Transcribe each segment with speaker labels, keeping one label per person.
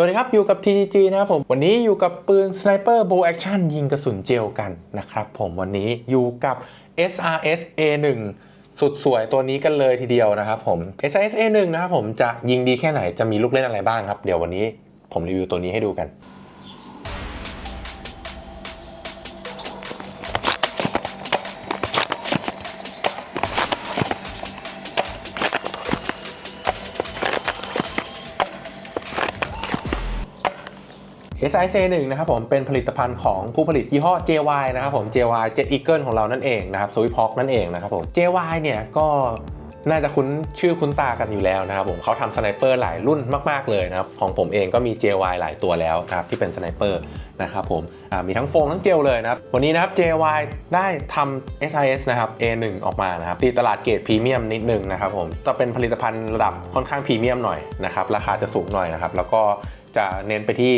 Speaker 1: สวัสดีครับ อยู่กับ TGG นะครับผม วันนี้อยู่กับปืน Sniper Bow Action ยิงกระสุนเจลกันนะครับผมวันนี้อยู่กับ SRS A1 สุดสวยตัวนี้กันเลยทีเดียวนะครับผม SRS A1 นะครับผมจะยิงดีแค่ไหนจะมีลูกเล่นอะไรบ้างครับ เดี๋ยววันนี้ผมรีวิวตัวนี้ให้ดูกัน SIC 1นะครับผมเป็นผลิตภัณฑ์ของผู้ผลิตยี่ห้อ JY นะครับผม JY Jet Eagle ของเรานั่นเองนะครับ Swift Hawk นั่นเองนะครับผม JY เนี่ยก็น่าจะคุ้นชื่อคุ้นตากันอยู่แล้วนะครับผมเขาทำสไนเปอร์หลายรุ่นมาก ๆ เลยนะครับ ของผมเองก็มี JY หลายตัวแล้วนะครับที่เป็นสไนเปอร์นะครับผมมีทั้งโฟมทั้งเจลเลยนะครับ วันนี้นะครับ JY ได้ทำ SIS นะครับ A1 ออกมานะครับตีตลาดเกรดพรีเมียมนิดนึงนะครับผมจะเป็นผลิตภัณฑ์ระดับค่อนข้างพรีเมียมหน่อยนะครับราคาจะสูงหน่อยนะครับแล้วก็จะเน้นไปที่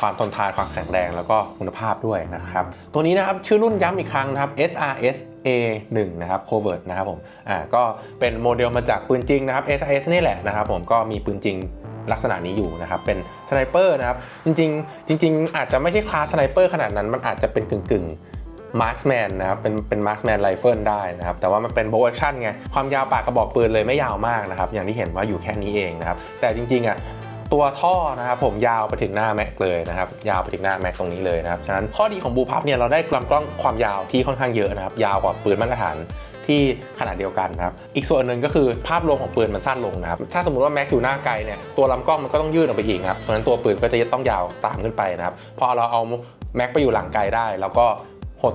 Speaker 1: ความทนทานความแข็งแรงแล้วก็คุณภาพด้วยนะครับตัวนี้นะครับชื่อรุ่นย้ำอีกครั้งนะครับ SRS A1 นะครับ Covert นะครับผมอ่าก็เป็นโมเดลมาจากปืนจริงนะครับ SRS นี่แหละนะครับผมก็มีปืนจริงลักษณะนี้อยู่นะครับ เป็นสไนเปอร์นะครับ จริงๆ จริง ๆ อาจจะไม่ใช่คลาสสไนเปอร์ขนาดนั้น มันอาจจะเป็นกึ่งๆมาร์ s แมนนะครับ เป็นเป็นมาร์ s แมนไรเฟิลได้นะครับ แต่ว่ามันเป็นโบว์แอคชั่นไง ความยาวปากกระบอกปืนเลยไม่ยาวมากนะครับ อย่างที่เห็นว่าอยู่แค่นี้เองนะครับ แต่จริงๆอะ ตัวท่อนะครับผมยาวไปถึงหน้าแม็กเลยนะครับยาวไปถึงหน้าแม็กตรงนี้เลยนะครับฉะนั้นข้อดีของบูพับเนี่ยเราได้ลำกล้องความยาวที่ค่อนข้างเยอะนะครับยาวกว่าปืนมาตรฐานที่ขนาดเดียวกันนะครับ อีกส่วนหนึ่งก็คือภาพรวมของปืนมันสั้นลงนะครับ ถ้าสมมติว่าแม็กอยู่หน้าไกลเนี่ย ตัวลำกล้องมันก็ต้องยืดออกไปอีกครับเพราะนั้นตัวปืนก็จะต้องยาวตามขึ้นไปนะครับ พอเราเอาแม็กไปอยู่หลังไกลได้ แล้วก็หด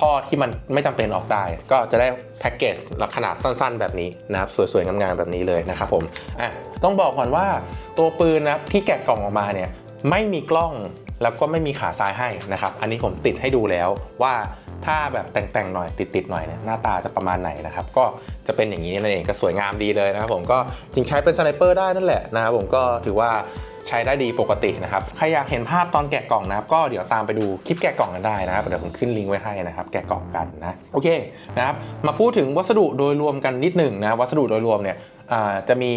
Speaker 1: ท่อที่มันไม่จำเป็นออกได้ ก็จะได้แพ็กเกจขนาดสั้นๆ แบบนี้นะครับสวยๆงามๆแบบนี้เลยนะครับผมอะต้องบอกก่อนว่าตัวปืนนะที่แกะกล่องออกมาเนี่ยไม่มีกล้องแล้วก็ไม่มีขาซ้ายให้นะครับ อันนี้ผมติดให้ดูแล้วว่าถ้าแบบแต่งๆหน่อยติดๆหน่อยเนี่ยหน้าตาจะประมาณไหนนะครับ ก็จะเป็นอย่างนี้นั่นเองก็สวยงามดีเลยนะครับผมก็จริงใช้เป็นสไนเปอร์ได้นั่นแหละนะครับผมก็ถือว่า ใช้ได้ดีปกตินะครับ ใครอยากเห็นภาพตอนแกะกล่องนะครับ ก็เดี๋ยวตามไปดูคลิปแกะกล่องกันได้นะครับ เดี๋ยวผมขึ้นลิงก์ไว้ให้นะครับ แกะกล่องกันนะ โอเคนะครับ มาพูดถึงวัสดุโดยรวมกันนิดหนึ่งนะ วัสดุโดยรวมเนี่ยจะมี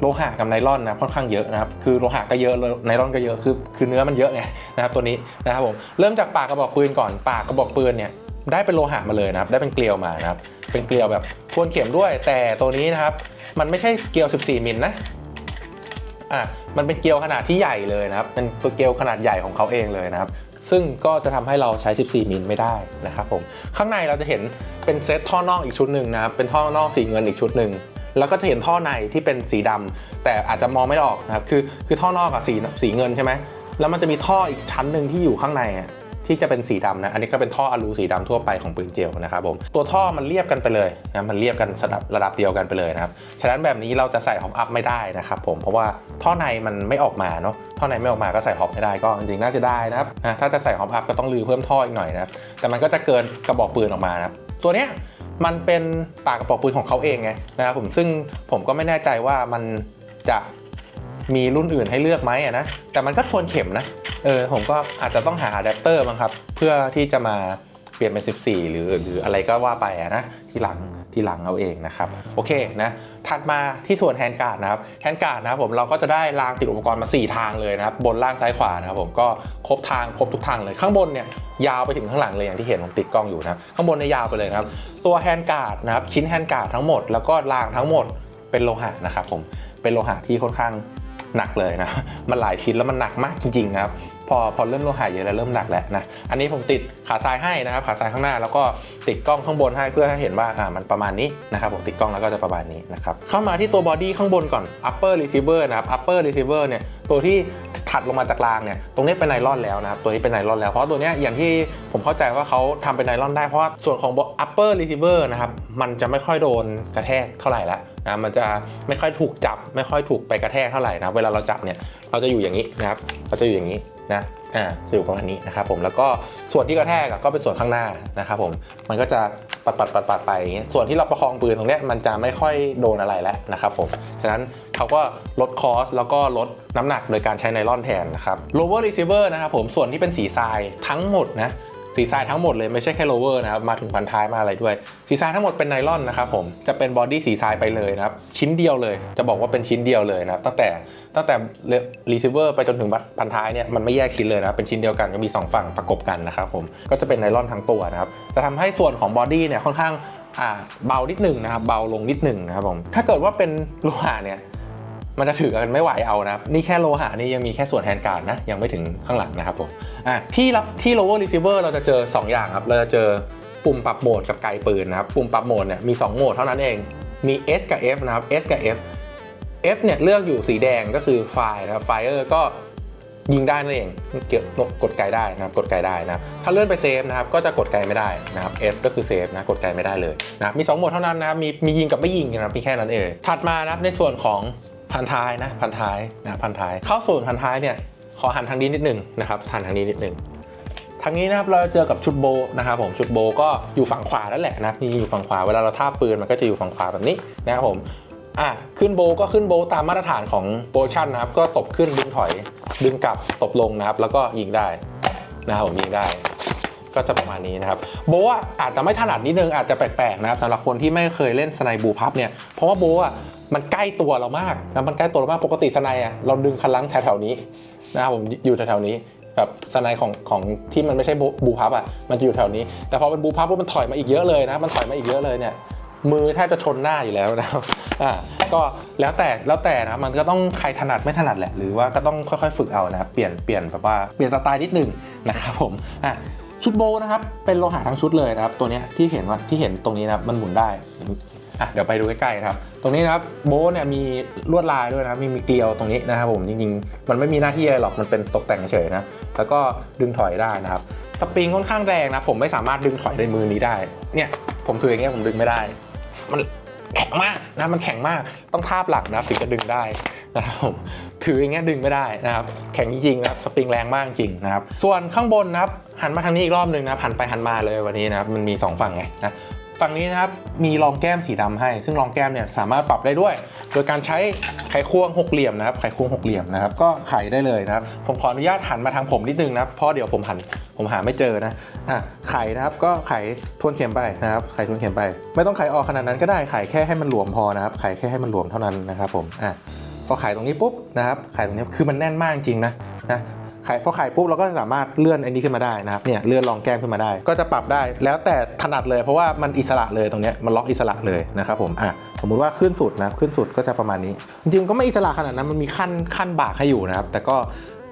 Speaker 1: โลหะกับไนลอนนะค่อนข้างเยอะนะครับคือโลหะก็เยอะไนลอนก็เยอะคือคือเนื้อมันเยอะไงนะครับตัวนี้นะครับผมเริ่มจากปากกระบอกปืนก่อนปากกระบอกปืนเนี่ยได้เป็นโลหะมาเลยนะครับได้เป็นเกลียวมานะครับเป็นเกลียวแบบทวนเข็มด้วย แต่ตัวนี้นะครับมันไม่ใช่เกลียว 14 มิลนะ อะมันเป็นเกลียวขนาดที่ใหญ่เลยนะครับเป็นเกลียวขนาดใหญ่ของเขาเองเลยนะครับ ซึ่งก็จะทำให้เราใช้ 14 มิลไม่ได้นะครับผมข้างในเราจะเห็นเป็นเซตท่อนอกอีกชุดหนึ่งนะครับเป็นท่อนอกสีเงินอีกชุดหนึ่งแล้วก็จะเห็นท่อในที่เป็นสีดำแต่อาจจะมองไม่ออกนะครับคือคือท่อนอกกับสีสีเงินใช่ไหมแล้วมันจะมีท่ออีกชั้นหนึ่งที่อยู่ข้างในอะ ที่จะเป็นสีดำนะ อันนี้ก็เป็นท่ออะลูสีดำทั่วไปของปืนเจลนะครับผม ตัวท่อมันเรียบกันไปเลยนะ มันเรียบกันระดับระดับเดียวกันไปเลยนะครับ ฉะนั้นแบบนี้เราจะใส่ฮอปอัพไม่ได้นะครับผม เพราะว่าท่อในมันไม่ออกมาเนาะ ท่อในไม่ออกมาก็ใส่ฮอปไม่ได้ก็จริงๆน่าจะได้นะครับนะถ้าจะใส่ฮอปอัพก็ต้องรื้อเพิ่มท่ออีกหน่อยนะครับ แต่มันก็จะเกินกระบอกปืนออกมานะครับ ตัวเนี้ยมันเป็นปากกระบอกปืนของเขาเองไงนะครับผม ซึ่งผมก็ไม่แน่ใจว่ามันจะ มีรุ่นอื่นให้เลือกไหมอะนะ แต่มันก็ทวนเข็มนะ เออ ผมก็อาจจะต้องหาอะแดปเตอร์มั้งครับ เพื่อที่จะมาเปลี่ยนเป็น 14 หรือหรืออะไรก็ว่าไปอะนะ ที่หลังที่หลังเอาเองนะครับ โอเคนะ ถัดมาที่ส่วนแฮนด์การ์ดนะครับ แฮนด์การ์ดนะครับผมเราก็จะได้รางติดอุปกรณ์มา 4 ทางเลยนะครับ บนล่างซ้ายขวานะครับผมก็ครบทางครบทุกทางเลย ข้างบนเนี่ยยาวไปถึงข้างหลังเลยอย่างที่เห็นผมติดกล้องอยู่นะข้างบนเนี่ยยาวไปเลยครับ ตัวแฮนด์การ์ดนะครับชิ้นแฮนด์การ์ดทั้งหมดแล้วก็รางทั้งหมดเป็นโลหะนะครับผมเป็นโลหะที่ค่อนข้าง หนักเลยนะมันหลายชิ้นแล้วมันหนักมากจริงๆครับพอพอเริ่มโลหะเยอะแล้วเริ่มหนักแล้วนะ อันนี้ผมติดขาซ้ายให้นะครับ ขาซ้ายข้างหน้าแล้วก็ติดกล้องข้างบนให้เพื่อให้เห็นว่าอ่ามันประมาณนี้นะครับผมติดกล้องแล้วก็จะประมาณนี้นะครับเข้ามาที่ตัวบอดี้ข้างบนก่อน upper receiver นะครับ upper receiver เนี่ยตัวที่ถัดลงมาจากรางเนี่ยตรงนี้เป็นไนลอนแล้วนะครับตัวนี้เป็นไนลอนแล้วเพราะตัวเนี้ยอย่างที่ผมเข้าใจว่าเขาทำเป็นไนลอนได้เพราะส่วนของ upper receiver นะครับมันจะไม่ค่อยโดนกระแทกเท่าไหร่ละ นะมันจะไม่ค่อยถูกจับ ไม่ค่อยถูกไปกระแทกเท่าไหร่นะเวลาเราจับเนี่ยเราจะอยู่อย่างนี้นะครับเราจะอยู่อย่างนี้นะอ่าจะอยู่ประมาณนี้นะครับผมแล้วก็ส่วนที่กระแทกก็เป็นส่วนข้างหน้านะครับผมมันก็จะปัดปัดปัดปัดไปอย่างเงี้ยส่วนที่เราประคองปืนตรงเนี้ยมันจะไม่ค่อยโดนอะไรแล้วนะครับผมฉะนั้นเขาก็ลดคอสแล้วก็ลดน้ำหนักโดยการใช้ไนลอนแทนนะครับ lower receiver นะครับผมส่วนที่เป็นสีทรายทั้งหมดนะ สีทรายทั้งหมดเลยไม่ใช่แค่โลเวอร์นะครับมาถึงพันท้ายมาอะไรด้วยสีทรายทั้งหมดเป็นไนลอนนะครับผมจะเป็นบอดี้สีทรายไปเลยนะครับชิ้นเดียวเลย จะบอกว่าเป็นชิ้นเดียวเลยนะครับตั้งแต่ตั้งแต่รีเซิเวอร์ไปจนถึงพันท้ายเนี่ยมันไม่แยกชิ้นเลยนะเป็นชิ้นเดียวกันก็มีสองฝั่งประกบกันนะครับผมก็จะเป็นไนลอนทั้งตัวนะครับจะทำให้ส่วนของบอดี้เนี่ยค่อนข้างเบานิดหนึ่งนะครับเบาลงนิดหนึ่งนะครับผมถ้าเกิดว่าเป็นโลหะเนี่ย มันจะถือกันไม่ไหวเอานะครับนี่แค่โลหะนี่ยังมีแค่ส่วนแทนการนะ ยังไม่ถึงข้างหลังนะครับผมอะที่รับที่ lower receiver เราจะเจอ 2 อย่างครับ เราจะเจอปุ่มปรับโหมดกับไกลปืนนะครับ ปุ่มปรับโหมดเนี่ยมี 2 โหมดเท่านั้นเอง มี S กับ F นะครับ S กับ F F เนี่ยเลือกอยู่สีแดงก็คือไฟนะครับ Fire ก็ยิงได้นั่นเองเกี่ยวกดไกลได้นะครับกดไกลได้นะครับถ้าเลื่อนไปเซฟนะครับก็จะกดไกลไม่ได้นะครับ F ก็คือเซฟนะกดไกลไม่ได้เลยนะมี 2 โหมดเท่านั้นนะครับมีมียิงกับไม่ยิงนะครับมีแค่นั้นเองถัดมานะครับในส่วนของ พันท้ายนะพันท้ายนะพันท้าย เข้าส่วนพันท้ายเนี่ยขอหันทางนี้นิดหนึ่งนะครับหันทางนี้นิดหนึ่งทางนี้นะครับเราจะเจอกับชุดโบนะครับผมชุดโบก็อยู่ฝั่งขวานั่นแหละนะนี่อยู่ฝั่งขวาเวลาเราท่าปืนมันก็จะอยู่ฝั่งขวาแบบนี้นะครับผมอะขึ้นโบก็ขึ้นโบตามมาตรฐานของโปรชั่นนะครับก็ตบขึ้นดึงถอยดึงกลับตบลงนะครับแล้วก็ยิงได้นะครับผมยิงได้ ก็จะประมาณนี้นะครับโบอะอาจจะไม่ถนัดนิดนึงอาจจะแปลกๆนะครับสำหรับคนที่ไม่เคยเล่นสไนบูพับเนี่ยเพราะว่าโบว์อะมันใกล้ตัวเรามากนะมันใกล้ตัวเรามากปกติสไนอะเราดึงคันลังแถวๆนี้นะครับผมอยู่แถวๆนี้แบบสไนของของที่มันไม่ใช่บูพับอะมันจะอยู่แถวนี้ แต่พอเป็นบูพับปุ๊บมันถอยมาอีกเยอะเลยนะมันถอยมาอีกเยอะเลยเนี่ยมือแทบจะชนหน้าอยู่แล้วนะครับอ่าก็แล้วแต่แล้วแต่นะมันก็ต้องใครถนัดไม่ถนัดแหละหรือว่าก็ต้องค่อยๆ ฝึกเอานะเปลี่ยนเปลี่ยนแบบว่าเปลี่ยนสไตล์นิดหนึงนะครับผมอะ ชุดโบนะครับ เป็นโลหะทั้งชุดเลยนะครับ ตัวนี้ที่เห็นว่าที่เห็นตรงนี้นะมันหมุนได้อะเดี๋ยวไปดูใกล้ๆครับ ตรงนี้นะครับโบเนี่ยมีลวดลายด้วยนะมีมีเกลียวตรงนี้นะครับผมจริงๆ มันไม่มีหน้าที่อะไรหรอกมันเป็นตกแต่งเฉยนะแล้วก็ดึงถอยได้นะครับสปริงค่อนข้างแรงนะผมไม่สามารถดึงถอยในมือนี้ได้ เนี่ยผมถืออย่างเงี้ยผมดึงไม่ได้ มัน แข็งมากนะมันแข็งมากต้องทาบหลักนะถึงจะดึงได้นะครับผมถืออย่างเงี้ยดึงไม่ได้นะครับ แข็งจริงๆนะครับสปริงแรงมากจริงนะครับ ส่วนข้างบนนะครับหันมาทางนี้อีกรอบหนึ่งนะครับหันไปหันมาเลยวันนี้นะครับมันมีสองฝั่งไงนะฝั่งนี้นะครับมีรองแก้มสีดำให้ ซึ่งรองแก้มเนี่ยสามารถปรับได้ด้วย โดยการใช้ไขควงหกเหลี่ยมนะครับไขควงหกเหลี่ยมนะครับก็ไขได้เลยนะครับผมขออนุญาตหันมาทางผมนิดนึงนะเพราะเดี๋ยวผมหันผมหาไม่เจอนะ อะไขนะครับก็ไขทวนเข็มไปนะครับไขทวนเข็มไป ไม่ต้องไขออกขนาดนั้นก็ได้ไขแค่ให้มันหลวมพอนะครับไขแค่ให้มันหลวมเท่านั้นนะครับผมอะพอไขตรงนี้ปุ๊บนะครับไขตรงนี้คือมันแน่นมากจริงนะนะไขพอไขปุ๊บเราก็สามารถเลื่อนอันนี้ขึ้นมาได้นะครับเนี่ยเลื่อนรองแก้มขึ้นมาได้ ก็จะปรับได้แล้วแต่ถนัดเลยเพราะว่ามันอิสระเลยตรงเนี้ยมันล็อกอิสระเลยนะครับผมอะสมมุติว่าขึ้นสุดนะขึ้นสุดก็จะประมาณนี้ จริงๆก็ไม่อิสระขนาดนั้นมันมีขั้นขั้นบากให้อยู่นะครับแต่ก็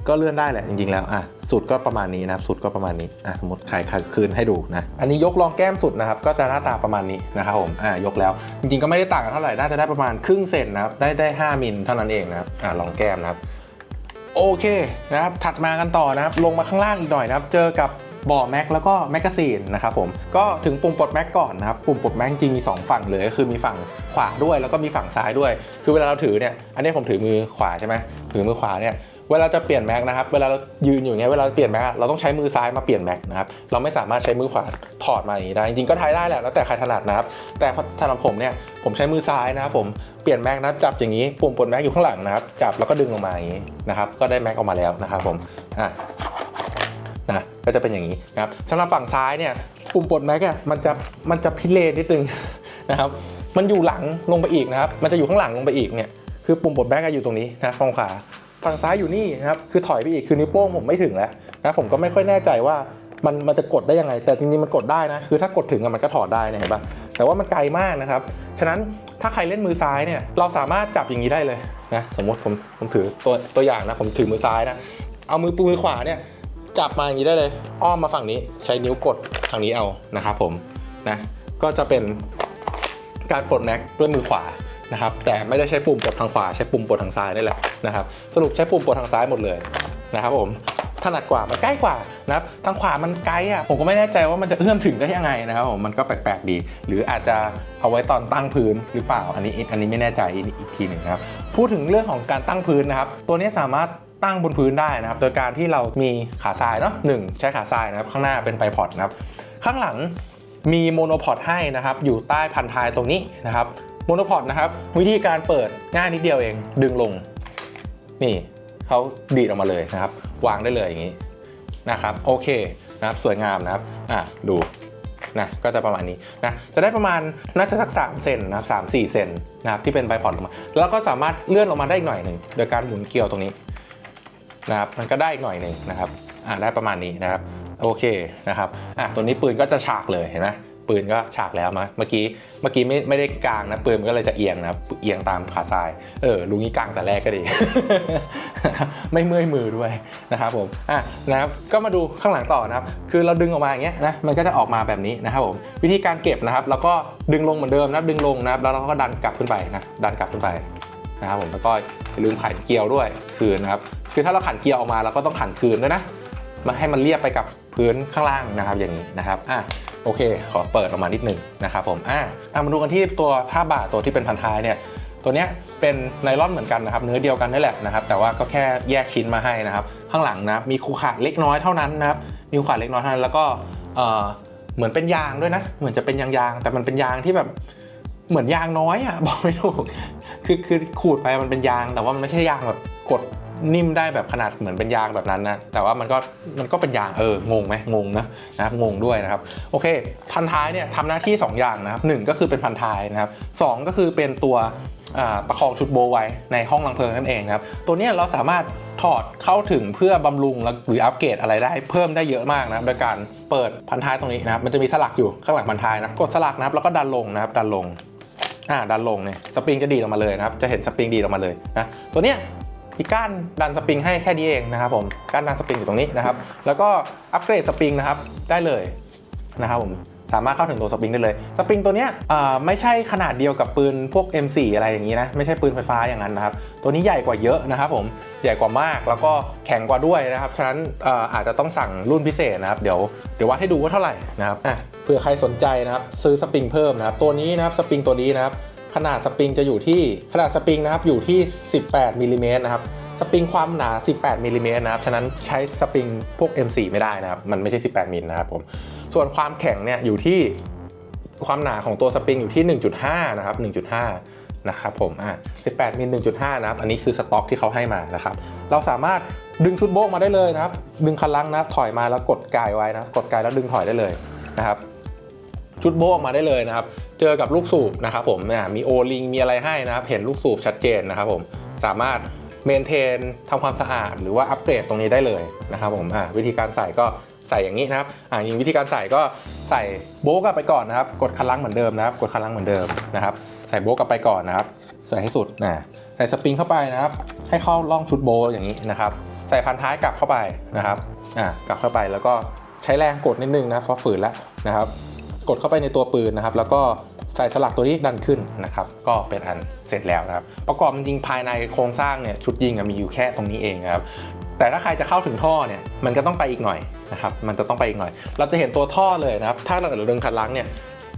Speaker 1: ก็เลื่อนได้แหละจริงๆแล้วอะสุดก็ประมาณนี้นะครับสุดก็ประมาณนี้อะสมมติไขไขคืนให้ดูนะอันนี้ยกรองแก้มสุดนะครับก็จะหน้าตาประมาณนี้นะครับผมอะยกแล้ว จริงๆก็ไม่ได้ต่างกันเท่าไหร่น่าจะได้ประมาณครึ่งเซนนะครับได้ได้ 5มิลเท่านั้นเองนะครับอะรองแก้มนะครับโอเคนะครับถัดมากันต่อนะครับลงมาข้างล่างอีกหน่อยนะครับเจอกับบ่อแม็กแล้วก็แมกกาซีนนะครับผมก็ถึงปุ่มปลดแม็กก่อนนะครับปุ่มปลดแม็กจริงมี 2 ฝั่งเลยก็คือมีฝั่งขวาด้วยแล้วก็มีฝั่งซ้ายด้วย คือเวลาเราถือเนี่ยอันนี้ผมถือมือขวาใช่ไหมถือมือขวาเนี่ย เวลาจะเปลี่ยนแม็กนะครับ เวลาเรายืนอยู่เงี้ย เวลาเปลี่ยนแม็กเราต้องใช้มือซ้ายมาเปลี่ยนแม็กนะครับ เราไม่สามารถใช้มือขวาถอดมาอย่างนี้ได้ จริงๆก็ทายได้แหละ แล้วแต่ใครถนัดนะครับ แต่สำหรับผมเนี่ย ผมใช้มือซ้ายนะครับผม เปลี่ยนแม็กนะจับอย่างนี้ ปุ่มปลดแม็กอยู่ข้างหลังนะครับ จับแล้วก็ดึงลงมาอย่างนี้นะครับ ก็ได้แม็กออกมาแล้วนะครับผม อะ นะ ก็จะเป็นอย่างนี้นะครับสำหรับฝั่งซ้ายเนี่ย ปุ่มปลดแม็กอะมันจะ มันจะพิเรนนิดนึงนะครับ มันอยู่หลังลงไปอีกนะครับ มันจะอยู่ข้างหลังลงไปอีกเนี่ย คือปุ่มปลดแม็กอะอยู่ตรงนี้นะฝั่งขวา ฝั่งซ้ายอยู่นี่นะครับคือถอยไปอีกคือนิ้วโป้งผมไม่ถึงแล้วนะผมก็ไม่ค่อยแน่ใจว่ามันมันจะกดได้ยังไง แต่จริงๆมันกดได้นะคือถ้ากดถึงอะมันก็ถอดได้นี่ยเห็นปะแต่ว่ามันไกลมากนะครับฉะนั้นถ้าใครเล่นมือซ้ายเนี่ยเราสามารถจับอย่างนี้ได้เลยนะสมมติผมผมถือตัวตัวอย่างนะผมถือมือซ้ายนะเอามือปูมือขวาเนี่ยจับมาอย่างนี้ได้เลย อ้อมมาฝั่งนี้ใช้นิ้วกดทางนี้เอานะครับผมนะก็จะเป็นการปลดแม็กด้วยมือขวา นะครับแต่ไม่ได้ใช้ปุ่มกดทางขวาใช้ปุ่มกดทางซ้ายนี่แหละนะครับสรุปใช้ปุ่มกดทางซ้ายหมดเลยนะครับผมถนัดกว่ามันใกล้กว่านะครับทางขวามันไกลอะผมก็ไม่แน่ใจว่ามันจะเอื้อมถึงได้ยังไงนะครับผมมันก็แปลกๆดี หรืออาจจะเอาไว้ตอนตั้งพื้นหรือเปล่าอันนี้อันนี้ไม่แน่ใจอีกทีหนึ่งครับพูดถึงเรื่องของการตั้งพื้นนะครับ ตัวนี้สามารถตั้งบนพื้นได้นะครับ โดยการที่เรามีขาทรายเนาะหนึ่งใช้ขาทรายนะครับ ข้างหน้าเป็นไบพอดนะครับ ข้างหลังมีโมโนพอดให้นะครับ อยู่ใต้พันท้ายตรงนี้นะครับ โมโนพอดนะครับ วิธีการเปิดง่ายนิดเดียวเอง ดึงลง นี่เขาดีดออกมาเลยนะครับ วางได้เลยอย่างนี้นะครับ โอเคนะครับสวยงามนะครับอะดูนะก็จะประมาณนี้นะจะได้ประมาณน่าจะสัก 3 เซนนะครับสามสี่เซนนะครับที่เป็นไบพอดลงมา แล้วก็สามารถเลื่อนลงมาได้อีกหน่อยหนึ่งโดยการหมุนเกลียวตรงนี้นะครับมันก็ได้อีกหน่อยหนึ่งนะครับอะได้ประมาณนี้นะครับโอเคนะครับอะตัวนี้ปืนก็จะฉากเลยเห็นไหม ปืนก็ฉากแล้วมาเมื่อกี้เมื่อกี้ไม่ไม่ได้กลางนะปืนมันก็เลยจะเอียงนะเอียงตามขาซ้ายเออลุงนี้กลางแต่แรกก็ดี ไม่เมื่อยมือด้วยนะครับผมอะนะครับก็มาดูข้างหลังต่อนะครับ คือเราดึงออกมาอย่างเงี้ยนะมันก็จะออกมาแบบนี้นะครับผมวิธีการเก็บนะครับ แล้วก็ดึงลงเหมือนเดิมนะดึงลงนะครับแล้วเราก็ดันกลับขึ้นไปนะดันกลับขึ้นไปนะครับผมแล้วก็อย่าลืมขันเกลียวด้วยคืนนะครับคือถ้าเราขันเกลียวออกมาเราก็ต้องขันคืนด้วยนะมาให้มันเรียบไปกับพื้นข้างล่างนะครับอย่างนี้นะครับอะ โอเค ขอเปิดออกมานิดหนึ่งนะครับผมอะอะมาดูกันที่ตัวผ้าบาทตัวที่เป็นพันท้ายเนี่ยตัวเนี้ยเป็นไนลอนเหมือนกันนะครับ เนื้อเดียวกันนี่แหละนะครับ แต่ว่าก็แค่แยกชิ้นมาให้นะครับ ข้างหลังนะมีคูขาดเล็กน้อยเท่านั้นนะครับมีคูขาดเล็กน้อยเท่านั้นแล้วก็เอ่อเหมือนเป็นยางด้วยนะ เหมือนจะเป็นยางๆแต่มันเป็นยางที่แบบเหมือนยางน้อยอะบอกไม่ถูกคือคือขูดไปมันเป็นยางแต่ว่ามันไม่ใช่ยางแบบกด นิ่มได้แบบขนาดเหมือนเป็นยางแบบนั้นนะแต่ว่ามันก็มันก็เป็นยางเอองงไหมงงนะนะครับงงด้วยนะครับโอเค พันท้ายเนี่ยทำหน้าที่ 2 อย่างนะครับหนึ่งก็คือเป็นพันท้ายนะครับสองก็คือเป็นตัวประคองชุดโบไว้ในห้องลังเพลิงนั่นเองนะครับตัวนี้เราสามารถถอดเข้าถึงเพื่อบำรุงหรืออัปเกรดอะไรได้เพิ่มได้เยอะมากนะครับโดยการเปิดพันท้ายตรงนี้นะครับมันจะมีสลักอยู่ข้างหลังพันท้ายนะกดสลักนะครับแล้วก็ดันลงนะครับดันลงอ่าดันลงเนี่ยสปริงจะดีออกมาเลยนะครับจะเห็นสปริงดีออกมาเลยนะตัวเนี้ย มีก้านดันสปริงให้แค่นี้เองนะครับผมก้านดันสปริงอยู่ตรงนี้นะครับ แล้วก็อัปเกรดสปริงนะครับได้เลยนะครับผมสามารถเข้าถึงตัวสปริงได้เลย สปริงตัวเนี้ยไม่ใช่ขนาดเดียวกับปืนพวก M4 อะไรอย่างนี้นะ ไม่ใช่ปืนไฟฟ้าอย่างนั้นนะครับ ตัวนี้ใหญ่กว่าเยอะนะครับผม ใหญ่กว่ามาก แล้วก็แข็งกว่าด้วยนะครับ ฉะนั้นอาอาจจะต้องสั่งรุ่นพิเศษนะครับ เดี๋ยวเดี๋ยววัดให้ดูว่าเท่าไหร่นะครับอะเผื่อใครสนใจนะครับ ซื้อสปริงเพิ่มนะครับ ตัวนี้นะครับ สปริงตัวนี้นะครับ ขนาดสปริงจะอยู่ที่ขนาดสปริงนะครับอยู่ที่ 18มิลลิเมตรนะครับสปริงความหนา 18มิลลิเมตรนะครับ ฉะนั้นใช้สปริงพวก M4 ไม่ได้นะครับ มันไม่ใช่ 18มิลนะครับผม ส่วนความแข็งเนี่ยอยู่ที่ความหนาของตัวสปริงอยู่ที่ 1.5 นะครับ 1.5 นะครับผม อะ 18มิล 1.5 นะครับ อันนี้คือสต็อกที่เขาให้มานะครับ เราสามารถดึงชุดโบกมาได้เลยนะครับ ดึงคันลังนะ ถอยมาแล้วกดกายไว้นะ กดกายแล้วดึงถอยได้เลยนะครับ ชุดโบกมาได้เลยนะครับ เจอกับลูกสูบนะครับผมเนี่ยมีโอลิงมีอะไรให้นะครับ เห็นลูกสูบชัดเจนนะครับผมสามารถเมนเทนทำความสะอาดหรือว่าอัปเกรดตรงนี้ได้เลยนะครับผมวิธีการใส่ก็ใส่อย่างนี้นะครับอ่ายิงวิธีการใส่ก็ใส่โบกับไปก่อนนะครับ กดคันลังเหมือนเดิมนะครับ กดคันลังเหมือนเดิมนะครับ ใส่โบกับไปก่อนนะครับ ใส่ให้สุดนะใส่สปริงเข้าไปนะครับ ให้เข้าร่องชุดโบอย่างนี้นะครับ ใส่พันท้ายกลับเข้าไปนะครับ อ่ากลับเข้าไปแล้วก็ใช้แรงกดนิดนึงนะเพราะฝืนแล้วนะครับ กดเข้าไปในตัวปืนนะครับ แล้วก็ใส่สลักตัวนี้ดันขึ้นนะครับ ก็เป็นอันเสร็จแล้วนะครับ ประกอบจริงภายในโครงสร้างเนี่ยชุดยิงมีอยู่แค่ตรงนี้เองนะครับ แต่ถ้าใครจะเข้าถึงท่อเนี่ยมันก็ต้องไปอีกหน่อยนะครับ มันจะต้องไปอีกหน่อย เราจะเห็นตัวท่อเลยนะครับ ถ้าเราเดึงคันลังเนี่ย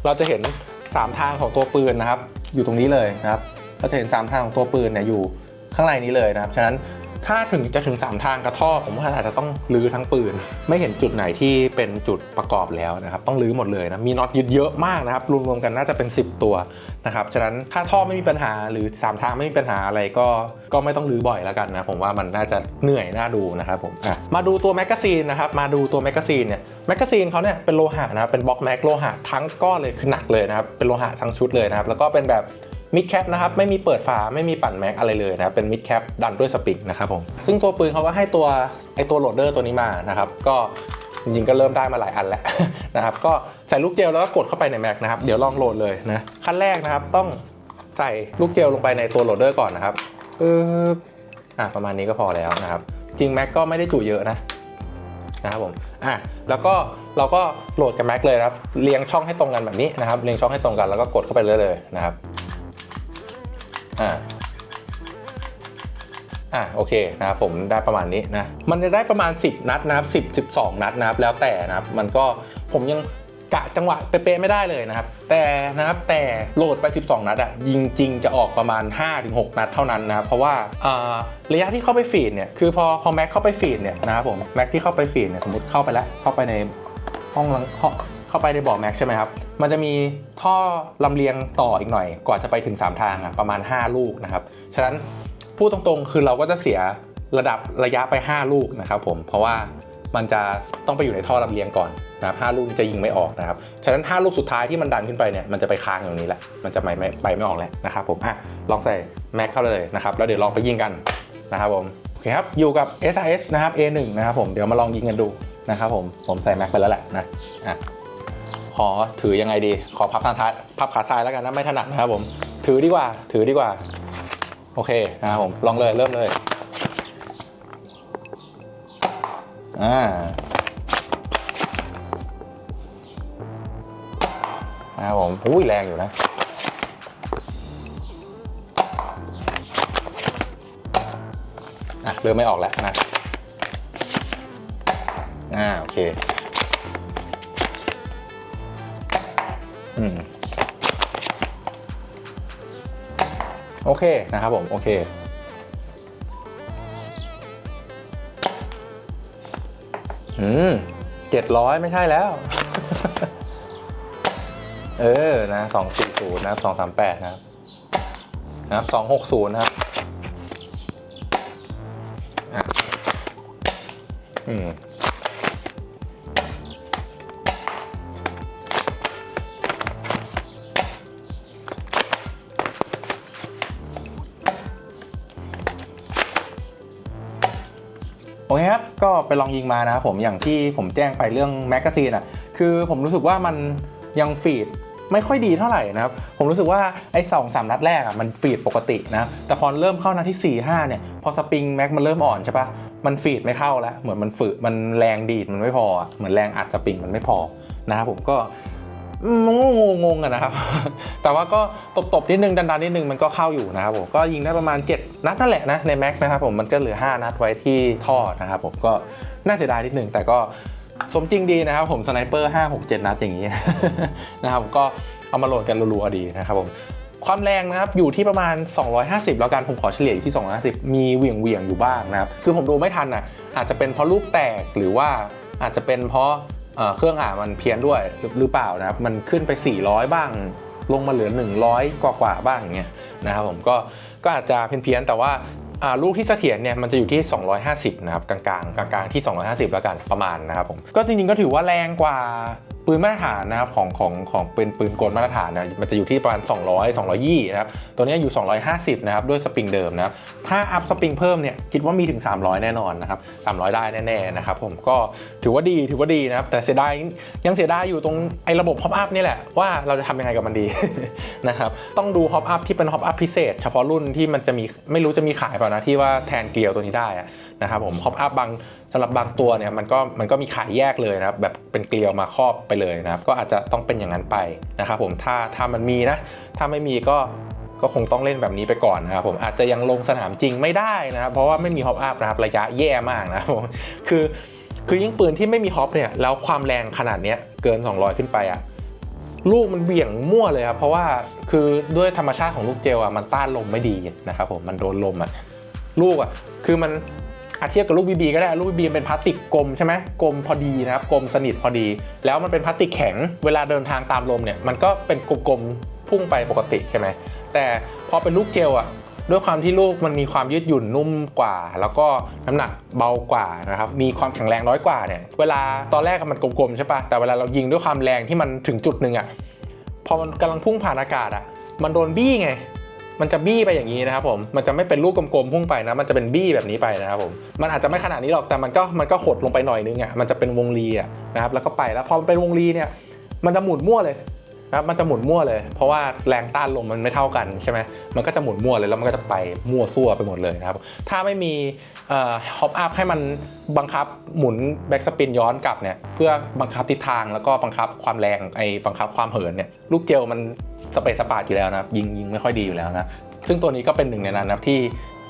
Speaker 1: เราจะเห็น 3 ทางของตัวปืนนะครับ อยู่ตรงนี้เลยนะครับเราจะเห็น 3 ทางของตัวปืนเนี่ยอยู่ข้างในนี้เลยนะครับ ฉะนั้น ถ้าถึงจะถึง 3 ทางกระท่อผมว่าอาจจะต้องรื้อทั้งปืน ไม่เห็นจุดไหนที่เป็นจุดประกอบแล้วนะครับ ต้องรื้อหมดเลยนะ มีน็อตยึดเยอะมากนะครับ รวมๆกันน่าจะเป็น 10 ตัวนะครับ ฉะนั้นถ้าท่อไม่มีปัญหาหรือ 3 ทางไม่มีปัญหาอะไรก็ก็ไม่ต้องรื้อบ่อยแล้วกันนะ ผมว่ามันน่าจะเหนื่อยน่าดูนะครับผมมาดูตัวแมกกาซีนนะครับมาดูตัวแมกกาซีนเนี่ยแมกกาซีนเขาเนี่ยเป็นโลหะนะครับเป็นบล็อกแม็กโลหะทั้งก้อนเลยคือหนักเลยนะครับเป็นโลหะทั้งชุดเลยนะครับแล้วก็เป็นแบบ มิดแคปนะครับไม่มีเปิดฝาไม่มีปั่นแม็กอะไรเลยนะครับเป็นมิดแคปดันด้วยสปริงนะครับผมซึ่งตัวปืนเขาก็ให้ตัวไอตัวโหลดเดอร์ตัวนี้มานะครับก็จริงๆก็เริ่มได้มาหลายอันแล้วนะครับก็ใส่ลูกเจลแล้วก็กดเข้าไปในแม็กนะครับเดี๋ยวลองโหลดเลยนะขั้นแรกนะครับต้องใส่ลูกเจลลงไปในตัวโหลดเดอร์ก่อนนะครับปึ๊บอะประมาณนี้ก็พอแล้วนะครับ จริงแม็กก็ไม่ได้จุเยอะนะนะครับผมอะแล้วก็เราก็โหลดกับแม็กเลยครับเรียงช่องให้ตรงกันแบบนี้นะครับเรียงช่องให้ตรงกันแล้วก็กดเข้าไปเลยเลยนะครับ อ่าอ่าโอเคนะครับผมได้ประมาณนี้นะมันจะได้ประมาณ 10 นัดนะครับ10 12 นัดนะครับแล้วแต่นะครับมันก็ผมยังกะจังหวะเป๊ะๆไม่ได้เลยนะครับ แต่นะครับแต่โหลดไป 12 นัดอะยิงจริงจะออกประมาณ 5-6 นัดเท่านั้นนะครับเพราะว่าระยะที่เข้าไปฟีดเนี่ยคือพอพอแม็กเข้าไปฟีดเนี่ยนะครับผมแม็กที่เข้าไปฟีดเนี่ยสมมติเข้าไปแล้วเข้าไปในห้องลัง เข้าไปในบ่อแม็กใช่ไหมครับ มันจะมีท่อลำเลียงต่ออีกหน่อย กว่าจะไปถึง 3 ทางอะประมาณ 5 ลูกนะครับ ฉะนั้นพูดตรงๆ คือเราก็จะเสียระดับระยะไป 5 ลูกนะครับผม เพราะว่ามันจะต้องไปอยู่ในท่อลำเลียงก่อนนะครับห้าลูกจะยิงไม่ออกนะครับ ฉะนั้นห้าลูกสุดท้ายที่มันดันขึ้นไปเนี่ย มันจะไปค้างอยู่ตรงนี้แหละ มันจะไม่ไม่ไปไม่ออกแล้วนะครับผม อะ ลองใส่แม็กเข้าเลยนะครับ แล้วเดี๋ยวลองไปยิงกันนะครับผม โอเคครับ อยู่กับ SIS นะครับ A1 นะครับผม เดี๋ยวมาลองยิงกันดูนะครับผม ผมใส่แม็กไปแล้วแหละนะ อะ ขอถือยังไงดี ขอพับทางท้ายพับขาซ้ายแล้วกันนะไม่ถนัดนะครับผม ถือดีกว่า ถือดีกว่า โอเคนะครับผมลองเลยเริ่มเลยอ่านะครับผมอุ้ยแรงอยู่นะอะเริ่มไม่ออกแล้วนะอ่าโอเค โอเคนะครับผม โอเค อืมเจ็ดร้อยไม่ใช่แล้ว เออ นะสองสี่ศูนย์นะสองสามแปดนะครับ นะครับสองหกศูนย์นะครับอะอืม โอเคครับ ก็ไปลองยิงมานะครับผมอย่างที่ผมแจ้งไปเรื่องแมกกาซีนอะคือผมรู้สึกว่ามันยังฟีดไม่ค่อยดีเท่าไหร่นะครับ ผมรู้สึกว่าไอ้สองสามนัดแรกอะมันฟีดปกตินะแต่พอเริ่มเข้านัดที่4ี่ห้าเนี่ย พอสปริงแม็กมันเริ่มอ่อนใช่ปะมันฟีดไม่เข้าแล้ว เหมือนมันฝืดมันแรงดีดมันไม่พอ เหมือนแรงอัดสปริงมันไม่พอนะครับผมก็ งงงงๆอะนะครับ แต่ว่าก็ตบๆนิดนึงดันๆนิดนึงมันก็เข้าอยู่นะครับผมก็ยิงได้ประมาณ 7 นัดนั่นแหละนะในแม็กนะครับผมมันก็เหลือ 5 นัดไว้ที่ท่อนะครับผมก็น่าเสียดายนิดนึงแต่ก็สมจริงดีนะครับผมสไนเปอร์5 6 7 นัดอย่างนี้นะครับก็เอามาโหลดกันรัวๆดีนะครับผมความแรงนะครับอยู่ที่ประมาณ 250 แล้วกันผมขอเฉลี่ยอยู่ที่ 250 มีเหวี่ยงเวียงอยู่บ้างนะครับคือผมดูไม่ทันอะอาจจะเป็นเพราะลูกแตกหรือว่าอาจจะเป็นเพราะ เครื่องอ่านมันเพี้ยนด้วยหรือเปล่านะครับ มันขึ้นไป 400 บ้าง ลงมาเหลือ 100 กว่ากว่าๆบ้างอย่างเงี้ยนะครับผมก็ก็อาจจะเพี้ยนๆแต่ว่าอ่าลูกที่เสถียรเนี่ยมันจะอยู่ที่ 250 นะครับ กลางๆกลางๆที่ 250 แล้วกันประมาณนะครับผมก็จริงๆก็ถือว่าแรงกว่า ปืนมาตรฐานนะครับของของของเป็นปืนกลมาตรฐานนะมันจะอยู่ที่ประมาณ 200 220นะครับตัวนี้ยอยู่ 250นะครับด้วยสปริงเดิมนะครับถ้าอัพสปริงเพิ่มเนี่ยคิดว่ามีถึง 300 แน่นอนนะครับ300 ได้แน่ๆนะครับผมก็ถือว่าดีถือว่าดีนะครับแต่เสียดายยังเสียดายอยู่ตรงไอ้ระบบ Hop Up นี่แหละว่าเราจะทำยังไงกับมันดีนะครับต้องดู Hop Up ที่เป็น Hop Up พิเศษ เฉพาะรุ่นที่มันจะมีไม่รู้จะมีขายเปล่านะที่ว่าแทนเกลียวตัวนี้ได้อะ นะครับผม Hop Up บางสำหรับบางตัวเนี่ยมันก็มันก็มีขายแยกเลยนะครับแบบเป็นเกลียวมาครอบไปเลยนะครับก็อาจจะต้องเป็นอย่างนั้นไปนะครับผมถ้าถ้ามันมีนะ ถ้าไม่มีก็ก็คงต้องเล่นแบบนี้ไปก่อนนะครับผมอาจจะยังลงสนามจริงไม่ได้นะครับเพราะว่าไม่มีฮอปอัพนะครับระยะแย่มากนะครับผมคือคือยิ่งปืนที่ไม่มีฮอปเนี่ยแล้วความแรงขนาดเนี้ยเกิน 200 ขึ้นไปอะลูกมันเบี่ยงมั่วเลยครับเพราะว่าคือด้วยธรรมชาติของลูกเจลอะมันต้านลมไม่ดีนะครับผมมันโดนลมอะลูกอะคือมันอา เทียบกับลูกบีบีก็ได้ลูกบีบีเป็นพลาสติกกลมใช่ไหมกลมพอดีนะครับกลมสนิทพอดี แล้วมันเป็นพลาสติกแข็งเวลาเดินทางตามลมเนี่ยมันก็เป็นกลมๆพุ่งไปปกติใช่ไหมแต่พอเป็นลูกเจลอะด้วยความที่ลูกมันมีความยืดหยุ่นนุ่มกว่า แล้วก็น้ำหนักเบากว่านะครับมีความแข็งแรงน้อยกว่าเนี่ยเวลาตอนแรกมันกลมๆใช่ปะแต่เวลาเรายิงด้วยความแรงที่มันถึงจุดหนึ่งอะพอมันกำลังพุ่งผ่านอากาศอะมันโดนบี้ไง มันจะบี้ไปอย่างนี้นะครับผมมันจะไม่เป็นลูกกลมๆพุ่งไปนะ มันจะเป็นบี้แบบนี้ไปนะครับผมมันอาจจะไม่ขนาดนี้หรอกแต่มันก็มันก็หดลงไปหน่อยนึงอะมันจะเป็นวงรีอะนะครับแล้วก็ไปแล้วพอมันเป็นวงรีเนี่ยมันจะหมุนมั่วเลยนะครับมันจะหมุนมั่วเลย เพราะว่าแรงต้านลมมันไม่เท่ากันใช่ไหมมันก็จะหมุนมั่วเลยแล้วมันก็จะไปมั่วซั่วไปหมดเลยนะครับถ้าไม่มี ฮอปอัพให้มันบังคับหมุนแบ็กสปินย้อนกลับเนี่ยเพื่อบังคับทิศทางแล้วก็บังคับความแรงไอ้บังคับความเหินเนี่ยลูกเจลมันสเปซสปาดอยู่แล้วนะยิงยิงไม่ค่อยดีอยู่แล้วนะซึ่งตัวนี้ก็เป็นหนึ่งในนั้นนะที่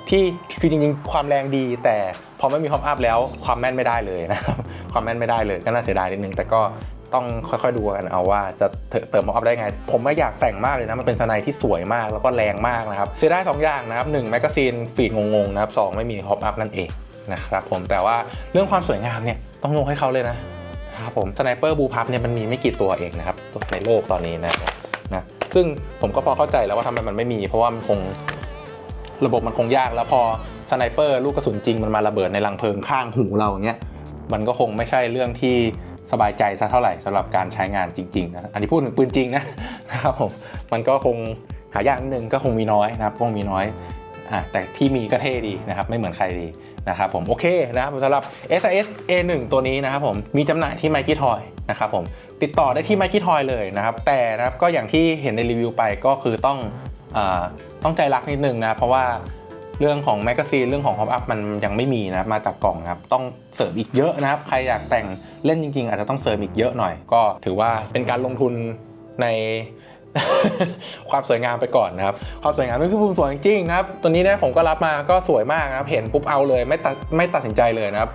Speaker 1: ที่คือจริงๆ ความแรงดี แต่พอไม่มีฮอปอัพแล้วความแม่นไม่ได้เลยนะครับความแม่นไม่ได้เลยก็น่าเสียดายนิดนึงแต่ก็ ต้องค่อยๆดูกันเอาว่าจะเติมมออฟได้ไง ผมไม่อยากแต่งมากเลยนะ มันเป็นสไนที่สวยมากแล้วก็แรงมากนะครับจะได้สองอย่างนะครับหนึ่งแมกกาซีนฟีดงงๆนะครับสองไม่มีฮอปอัพนั่นเองนะครับผมแต่ว่าเรื่องความสวยงามเนี่ยต้องยกให้เขาเลยนะครับผมสไนเปอร์บูพับเนี่ยมันมีไม่กี่ตัวเองนะครับในโลกตอนนี้นะนะซึ่งผมก็พอเข้าใจแล้วว่าทำไมมันไม่มี เพราะว่ามันคงระบบมันคงยากแล้วพอสไนเปอร์ลูกกระสุนจริงมันมาระเบิดในรังเพลิงข้างหูเราเงี้ยมันก็คงไม่ใช่เรื่องที่ สบายใจสักเท่าไหร่สำหรับการใช้งานจริงๆนะอันนี้พูดถึงปืนจริงนะนะครับผมมันก็คงหายากนิดนึงก็คงมีน้อยนะครับคงมีน้อยอะแต่ที่มีก็เท่ดีนะครับไม่เหมือนใครดีนะครับผมโอเคนะครับสำหรับ SIS A1 ตัวนี้นะครับผมมีจำหน่ายที่ m i key Toy นะครับผมติดต่อได้ที่ m i key Toy เลยนะครับแต่นะครับก็อย่างที่เห็นในรีวิวไปก็คือต้องอาต้องใจรักนิดนึงนะเพราะว่า เรื่องของแมกกาซีนเรื่องของ pop up มันยังไม่มีนะมาจากกล่องนะครับต้องเสริมอีกเยอะนะครับ ใครอยากแต่งเล่นจริง ๆ อาจจะต้องเสริมอีกเยอะหน่อย ก็ถือว่าเป็นการลงทุนในความสวยงามไปก่อนนะครับ ความสวยงามไม่คือผมสวยจริงๆนะครับ ตัวนี้นี่ยผมก็รับมาก็สวยมากนะครับ เห็นปุ๊บเอาเลยไม่ตัดไม่ตัดสินใจเลยนะครับ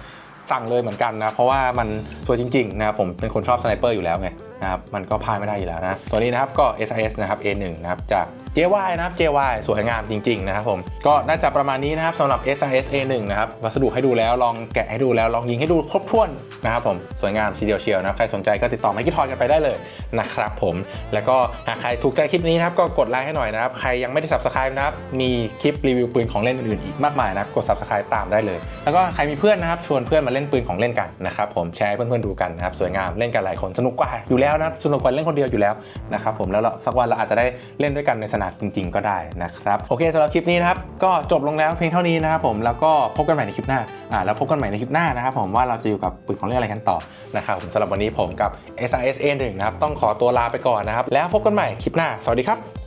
Speaker 1: สั่งเลยเหมือนกันนะ เพราะว่ามันสวยจริงๆนะครับผมเป็นคนชอบสไนเปอร์อยู่แล้วไงนะครับ มันก็พลาดไม่ได้อยู่แล้วนะ ตัวนี้นะครับก็ SIS นะครับ A1 นะครับจาก JY นะครับ JY สวยงามจริงๆนะครับผมก็น่าจะประมาณนี้นะครับสำหรับ SIS A1 นะครับวัสดุให้ดูแล้วลองแกะให้ดูแล้วลองยิงให้ดูครบถ้วนนะครับผมสวยงามทีเดียวเชียวนะใครสนใจก็ติดต่อไมค์กี้ทอยกันไปได้เลยนะครับผมแล้วก็หากใครถูกใจคลิปนี้นะครับก็กดไลค์ให้หน่อยนะครับใครยังไม่ได้ subscribe นะครับมีคลิปรีวิวปืนของเล่นอื่นๆอีกมากมายนะกด subscribe ตามได้เลย แล้วก็ใครมีเพื่อนนะครับชวนเพื่อนมาเล่นปืนของเล่นกันนะครับผมแชร์ให้เพื่อนๆดูกันนะครับสวยงามเล่นกันหลายคนสนุกกว่าอยู่แล้วนะสนุกกว่าเล่นคนเดียวอยู่แล้วนะครับผมแล้วสักวันเราอาจจะได้เล่นด้วยกันในสนาดจริง ๆ ก็ได้นะครับโอเคสำหรับคลิปนี้นะครับก็จบลงแล้วเพียงเท่านี้นะครับผมแล้วก็พบกันใหม่ในคลิปหน้าอ่าแล้วพบกันใหม่ในคลิปหน้านะครับผมว่าเราจะอยู่กับปุ๋ยของเรื่องอะไรกันต่อนะครับผมสำหรับวันนี้ผมกับ SRSA 1นะครับต้องขอตัวลาไปก่อนนะครับแล้วพบกันใหม่คลิปหน้าสวัสดีครับ